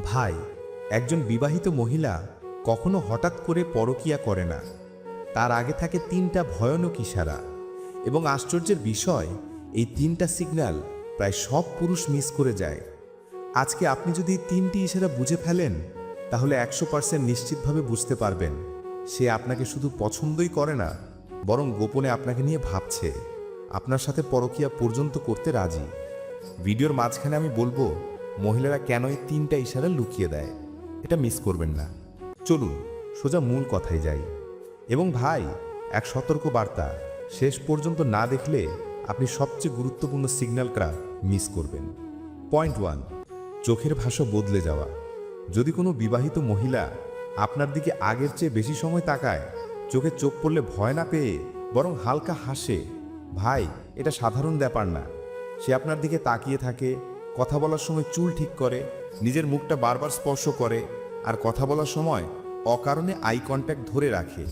ভাই, একজন বিবাহিত মহিলা কখনো হঠাৎ করে পরকিয়া করে না। তার আগে থাকে তিনটা ভয়ানক ইশারা এবং আশ্চর্যের বিষয়, এই তিনটা সিগন্যাল প্রায় সব পুরুষ মিস করে যায়। আজকে আপনি যদি তিনটি ইশারা বুঝে ফেলেন, তাহলে একশো পার্সেন্ট নিশ্চিতভাবে বুঝতে পারবেন। সে আপনাকে শুধু পছন্দই করে না, বরং গোপনে আপনাকে নিয়ে ভাবছে। আপনার সাথে পরকিয়া পর্যন্ত করতে রাজি। ভিডিওর মাঝখানে আমি বলব মহিলারা কেন এই তিনটা ইশারা লুকিয়ে দেয়? এটা মিস করবেন না। চলুন, সোজা মূল কথায় যাই। এবং ভাই, এক সতর্ক বার্তা। শেষ পর্যন্ত না দেখলে আপনি সবচেয়ে গুরুত্বপূর্ণ সিগন্যালটা মিস করবেন। পয়েন্ট ওয়ান, চোখের ভাষা বদলে যাওয়া। যদি কোনো বিবাহিত মহিলা আপনার দিকে আগের চেয়ে বেশি সময় তাকায়, চোখে চোখ পড়লে ভয় না পেয়ে বরং হালকা হাসে, ভাই, এটা সাধারণ ব্যাপার না। সে আপনার দিকে তাকিয়ে থাকে কথা বলার সময় চুল ঠিক করে, নিজের মুখটা বারবার স্পর্শ করে আর কথা বলার সময় অকারণে আই কন্ট্যাক্ট ধরে রাখে।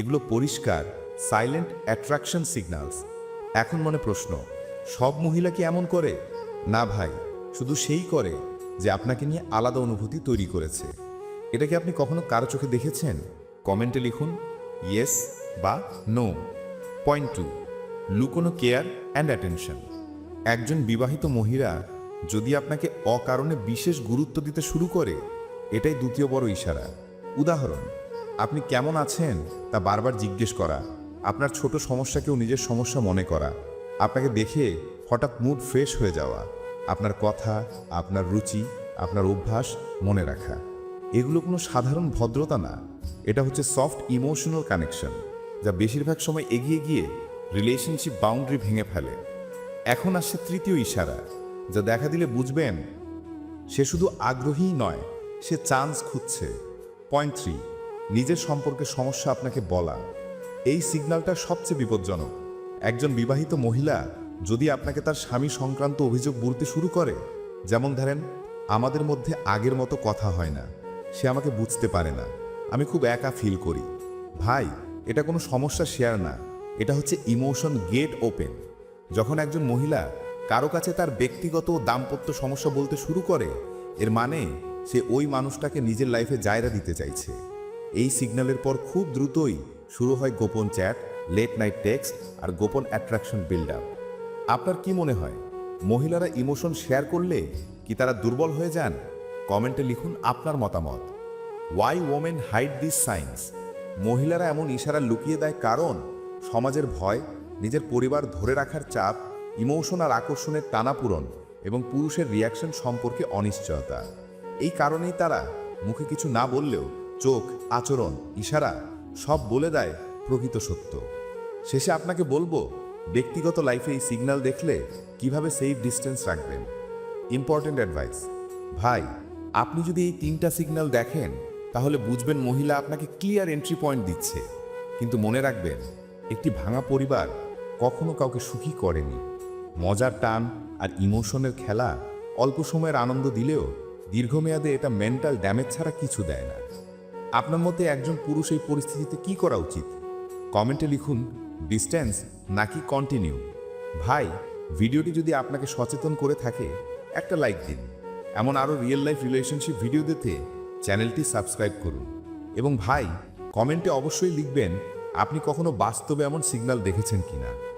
এগুলো পরিষ্কার সাইলেন্ট অ্যাট্রাকশন সিগন্যালস এখন মনে প্রশ্ন, সব মহিলা কি এমন করে? না ভাই, শুধু সেই করে যে আপনাকে নিয়ে আলাদা অনুভূতি তৈরি করেছে। এটা কি আপনি কখনো কারও চোখে দেখেছেন? কমেন্টে লিখুন ইয়েস বা নো পয়েন্ট টু লুকোনো কেয়ার অ্যান্ড অ্যাটেনশন একজন বিবাহিত মহিলা যদি আপনাকে অকারণে বিশেষ গুরুত্ব দিতে শুরু করে, এটাই দ্বিতীয় বড় ইশারা। উদাহরণ, আপনি কেমন আছেন তা বারবার জিজ্ঞেস করা, আপনার ছোট সমস্যাকেও নিজের সমস্যা মনে করা, আপনাকে দেখে হঠাৎ মুড ফ্রেশ হয়ে যাওয়া, আপনার কথা, আপনার রুচি, আপনার অভ্যাস মনে রাখা। এগুলো কোনো সাধারণ ভদ্রতা না, এটা হচ্ছে সফট ইমোশনাল কানেকশন যা বেশিরভাগ সময় এগিয়ে গিয়ে রিলেশনশিপ বাউন্ডারি ভেঙে ফেলে। এখন আসছে তৃতীয় ইশারা যা দেখা দিলে বুঝবেন, সে শুধু আগ্রহীই নয়, সে চান্স খুঁজছে। পয়েন্ট থ্রি নিজের সম্পর্কে সমস্যা আপনাকে বলা। এই সিগন্যালটা সবচেয়ে বিপজ্জনক। একজন বিবাহিত মহিলা যদি আপনাকে তার স্বামী সংক্রান্ত অভিযোগ বলতে শুরু করে, যেমন ধরেন, আমাদের মধ্যে আগের মতো কথা হয় না, সে আমাকে বুঝতে পারে না, আমি খুব একা ফিল করি। ভাই, এটা কোনো সমস্যা শেয়ার না। এটা হচ্ছে ইমোশন গেট ওপেন যখন একজন মহিলা কারও কাছে তার ব্যক্তিগত দাম্পত্য সমস্যা বলতে শুরু করে, এর মানে সে ওই মানুষটাকে নিজের লাইফে জায়গা দিতে চাইছে। এই সিগন্যালের পর খুব দ্রুতই শুরু হয় গোপন চ্যাট লেট নাইট টেক্সট আর গোপন অ্যাট্রাকশন বিল্ড আপ আপনার কি মনে হয়, মহিলারা ইমোশন শেয়ার করলে কি তারা দুর্বল হয়ে যান? কমেন্টে লিখুন আপনার মতামত। Why women hide this signs মহিলারা এমন ইশারা লুকিয়ে দেয় কারণ সমাজের ভয়, নিজের পরিবার ধরে রাখার চাপ ইমোশন আর আকর্ষণের টানাপূরণ এবং পুরুষের রিয়াকশন সম্পর্কে অনিশ্চয়তা। এই কারণেই তারা মুখে কিছু না বললেও চোখ, আচরণ, ইশারা সব বলে দেয় প্রকৃত সত্য। শেষে আপনাকে বলব, ব্যক্তিগত লাইফে এই সিগন্যাল দেখলে কীভাবে সেফ ডিস্টেন্স রাখবেন? ইম্পর্ট্যান্ট অ্যাডভাইস ভাই, আপনি যদি এই তিনটা সিগন্যাল দেখেন, তাহলে বুঝবেন মহিলা আপনাকে ক্লিয়ার এন্ট্রি পয়েন্ট দিচ্ছে। কিন্তু মনে রাখবেন, একটি ভাঙা পরিবার কখনো কাউকে সুখী করেনি। মজার টান আর ইমোশনের খেলা অল্প সময়ের আনন্দ দিলেও দীর্ঘমেয়াদে এটা মেন্টাল ড্যামেজ ছাড়া কিছু দেয় না। আপনার মতে একজন পুরুষ এই পরিস্থিতিতে কি করা উচিত? কমেন্টে লিখুন, ডিস্টেন্স নাকি কন্টিনিউ? ভাই, ভিডিওটি যদি আপনাকে সচেতন করে থাকে, একটা লাইক দিন। এমন আরও রিয়েল লাইফ রিলেশনশিপ ভিডিও দিতে চ্যানেলটি সাবস্ক্রাইব করুন। এবং ভাই, কমেন্টে অবশ্যই লিখবেন, আপনি কখনো বাস্তবে এমন সিগন্যাল দেখেছেন কিনা?